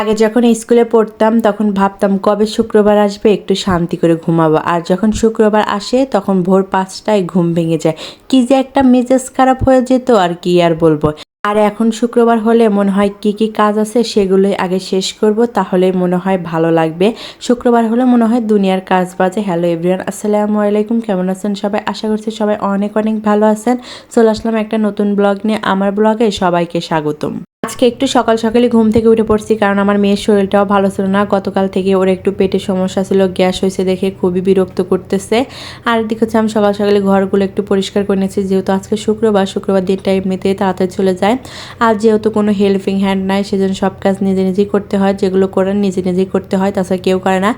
আগে যখন স্কুলে পড়তাম, তখন ভাবতাম কবে শুক্রবার আসবে, একটু শান্তি করে ঘুমাবো। আর যখন শুক্রবার আসে, তখন ভোর পাঁচটায় ঘুম ভেঙে যায়। কি যে একটা মেজাজ খারাপ হয়ে যেত, আর কি আর বলব। আর এখন শুক্রবার হলে মনে হয় কি কি কাজ আছে, সেগুলোই আগে শেষ করব, তাহলে মনে হয় ভালো লাগবে। শুক্রবার হলে মনে হয় দুনিয়ার কাজ বাজে। হ্যালো এভরিওয়ান আসসালামু আলাইকুম। কেমন আছেন সবাই? আশা করছি সবাই অনেক অনেক ভালো আছেন। চলে আসলাম একটা নতুন ব্লগ নিয়ে। আমার ব্লগে সবাইকে স্বাগতম। আজকে একটু সকাল সকালে ঘুম থেকে উঠে পড়ছি কারণ আমার মেয়ের শরীরটাও ভালো ছিল না। গতকাল থেকে ওর একটু পেটের সমস্যা ছিল, গ্যাস হয়েছে দেখে খুবই বিরক্ত করতেছে। আর এদিকে হচ্ছে আমি সকাল সকালে ঘরগুলো একটু পরিষ্কার করে নিয়েছি, যেহেতু আজকে শুক্রবার শুক্রবার দিনটা এমনিতেই তাড়াতাড়ি চলে যায়। আর যেহেতু কোনো হেল্পিং হ্যান্ড নাই, সেজন্য সব কাজ নিজে নিজেই করতে হয়, যেগুলো করার নিজে নিজেই করতে হয়, তাছাড়া কেউ করে না।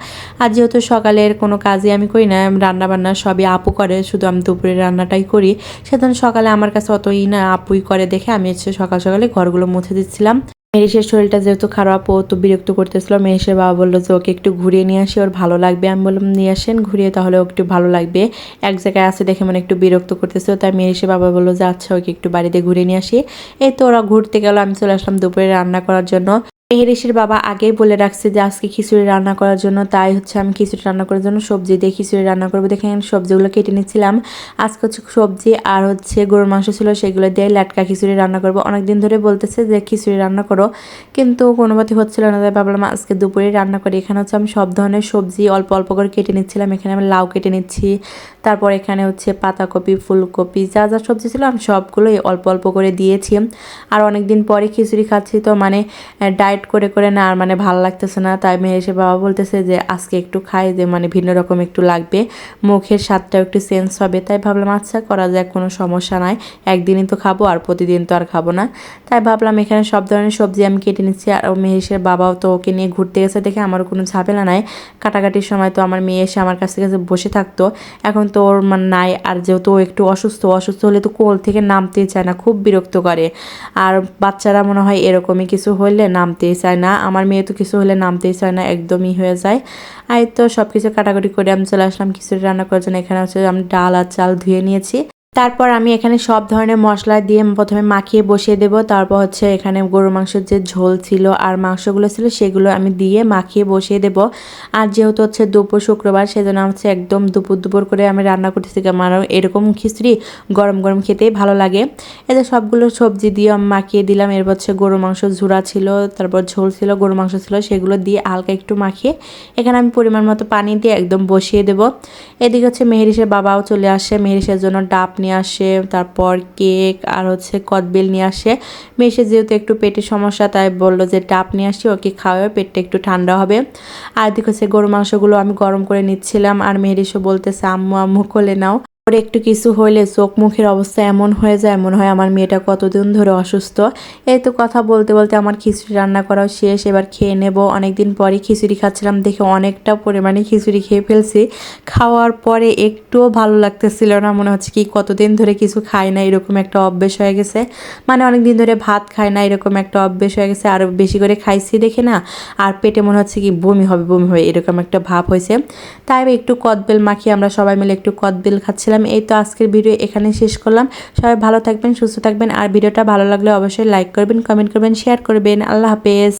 আর যেহেতু সকালের কোনো কাজই আমি করি না রান্না বান্না সবই আপু করে, শুধু আমি দুপুরে রান্নাটাই করি। সেজন্য সকালে আমার কাছে অতই না, আপুই করে দেখে আমি হচ্ছে সকাল সকালে ঘরগুলো মুছে দিচ্ছিলাম। মেরিসের শরীরটা যেহেতু খারাপ, ও তো বিরক্ত করতেছিল। মেরিসের বাবা বলল যে, ওকে একটু ঘুরিয়ে নিয়ে আসি, ওর ভালো লাগবে। আমি বললাম, নিয়ে আসেন, ঘুরিয়ে, তাহলে ও একটু ভালো লাগবে। এক জায়গায় আছে দেখে মানে একটু বিরক্ত করতেছিল, তাই মেরিসের বাবা বলল যে আচ্ছা ওকে একটু বাড়িতে ঘুরিয়ে নিয়ে আসি। এই তো ওরা ঘুরতে গেল, আমি চলে আসলাম দুপুরে রান্না করার জন্য। মেহেরিসের বাবা আগেই বলে রাখছে যে আজকে খিচুড়ি রান্না করার জন্য, তাই হচ্ছে আমি খিচুড়ি রান্না করার জন্য সবজি দিয়ে খিচুড়ি রান্না করব। দেখে এখানে সবজিগুলো কেটে নিচ্ছিলাম। আজকে হচ্ছে সবজি আর হচ্ছে গরুর মাংস ছিল, সেগুলো দিয়ে লাটকা খিচুড়ি রান্না করব। অনেকদিন ধরে বলতেছে যে খিচুড়ি রান্না করো, কিন্তু কোনো মতে হচ্ছিল না। তাই ভাবলাম আজকে দুপুরে রান্না করি। এখানে হচ্ছে আমি সব ধরনের সবজি অল্প অল্প করে কেটে নিচ্ছিলাম। এখানে আমি লাউ কেটে নিচ্ছি। তারপর এখানে হচ্ছে পাতাকপি, ফুলকপি, যা যা সবজি ছিল আমি সবগুলোই অল্প অল্প করে দিয়েছি। আর অনেকদিন পরে খিচুড়ি খাচ্ছি তো মানে ডায়েট করে করে না, আর মানে ভালো লাগতেছে না। তাই মেয়ে এসে বাবা বলতেছে যে, আজকে একটু খাই, যে মানে ভিন্ন রকম একটু লাগবে। মুখের স্বাদটাও একটু চেঞ্জ হবে। তাই ভাবলাম আচ্ছা করা যায় কোনো সমস্যা নাই। একদিনই তো খাব, আর প্রতিদিন তো আর খাব না। তাই ভাবলাম, এখানে সব ধরনের সবজি আমি কেটে নিচ্ছি, আর মেহেশের বাবাও তো ওকে নিয়ে ঘুরতে গেছে দেখে আমার কোনো ঝামেলা নাই। কাটাকাটির সময় তো আমার মেয়ে এসে আমার কাছ থেকে বসে থাকতো। এখন তো ওর মানে নাই, আর যেহেতু ও একটু অসুস্থ অসুস্থ হলে তো কোল থেকে নামতেই চায় না, খুব বিরক্ত করে। আর বাচ্চারা মনে হয় এরকমই কিছু হলে নামতেই চায় না। আমার মেয়ে তো কিছু হলে নামতেই চায় না, একদমই হয়ে যায়। আর তো সব কিছু কাটাকাটি করে আমি চলে আসলাম, খিচুড়ি রান্না করার জন্য। এখানে হচ্ছে আমি ডাল আর চাল ধুয়ে নিয়েছি। তারপর আমি এখানে সব ধরনের মশলা দিয়ে প্রথমে মাখিয়ে বসিয়ে দেব। তারপর হচ্ছে এখানে গরু মাংসের যে ঝোল ছিল আর মাংসগুলো ছিল সেগুলো আমি দিয়ে মাখিয়ে বসিয়ে দেব। আর যেহেতু হচ্ছে দুপুর শুক্রবার, সেজন্য হচ্ছে একদম দুপুর দুপুর করে আমি রান্না করতেছি আমার এরকম খিচড়ি গরম গরম খেতেই ভালো লাগে। এতে সবগুলো সবজি দিয়ে আমি মাখিয়ে দিলাম। এরপর হচ্ছে গরু মাংস ঝুরা ছিল, তারপর ঝোল ছিল গরু মাংস ছিল, সেগুলো দিয়ে হালকা একটু মাখিয়ে এখানে আমি পরিমাণ মতো পানি দিয়ে একদম বসিয়ে দেব। এদিকে হচ্ছে মেহেরিসের বাবাও চলে আসে। মেহেরিসের জন্য ডাব নিয়ে আসে, তারপর কেক আর হচ্ছে কদবেল নিয়ে আসে। মেশে যেহেতু একটু পেটের সমস্যা, তাই বলল যে ডাব নিয়ে আসি, ওকে খাওয়াবে পেটটা একটু ঠান্ডা হবে। আর দেখো হচ্ছে গরু মাংসগুলো আমি গরম করে নিচ্ছিলাম, আর মেহেরিসও বলতেছে, আম্মু আম্মু, কোলে নাও। ওর একটু কিছু হইলে চোখ মুখের অবস্থা এমন হয়ে যায়, মনে হয় আমার মেয়েটা কতদিন ধরে অসুস্থ। এই তো কথা বলতে বলতে আমার খিচুড়ি রান্না করাও শেষ, এবার খেয়ে নেব। অনেকদিন পরে খিচুড়ি খাচ্ছিলাম, দেখে অনেকটা পরিমাণে খিচুড়ি খেয়ে ফেলছি। খাওয়ার পরে একটুও ভালো লাগতেছিল না, মনে হচ্ছে কি কতদিন ধরে কিছু খাই না, এরকম একটা অভ্যেস হয়ে গেছে। মানে অনেক দিন ধরে ভাত খাই না, এরকম একটা অভ্যেস হয়ে গেছে, আর বেশি করে খাইছি দেখে না, আর পেটে মনে হচ্ছে কি বমি হবে বমি হবে, এরকম একটা ভাব হয়েছে। তাই একটু কদবেল মাখিয়ে আমরা সবাই মিলে একটু কদবেল খাচ্ছিলাম। এই তো আজকের ভিডিও এখানে শেষ করলাম। সবাই ভালো থাকবেন, সুস্থ থাকবেন, আর ভিডিওটা ভালো লাগলে অবশ্যই লাইক করবেন কমেন্ট করবেন শেয়ার করবেন। আল্লাহ হাফেজ।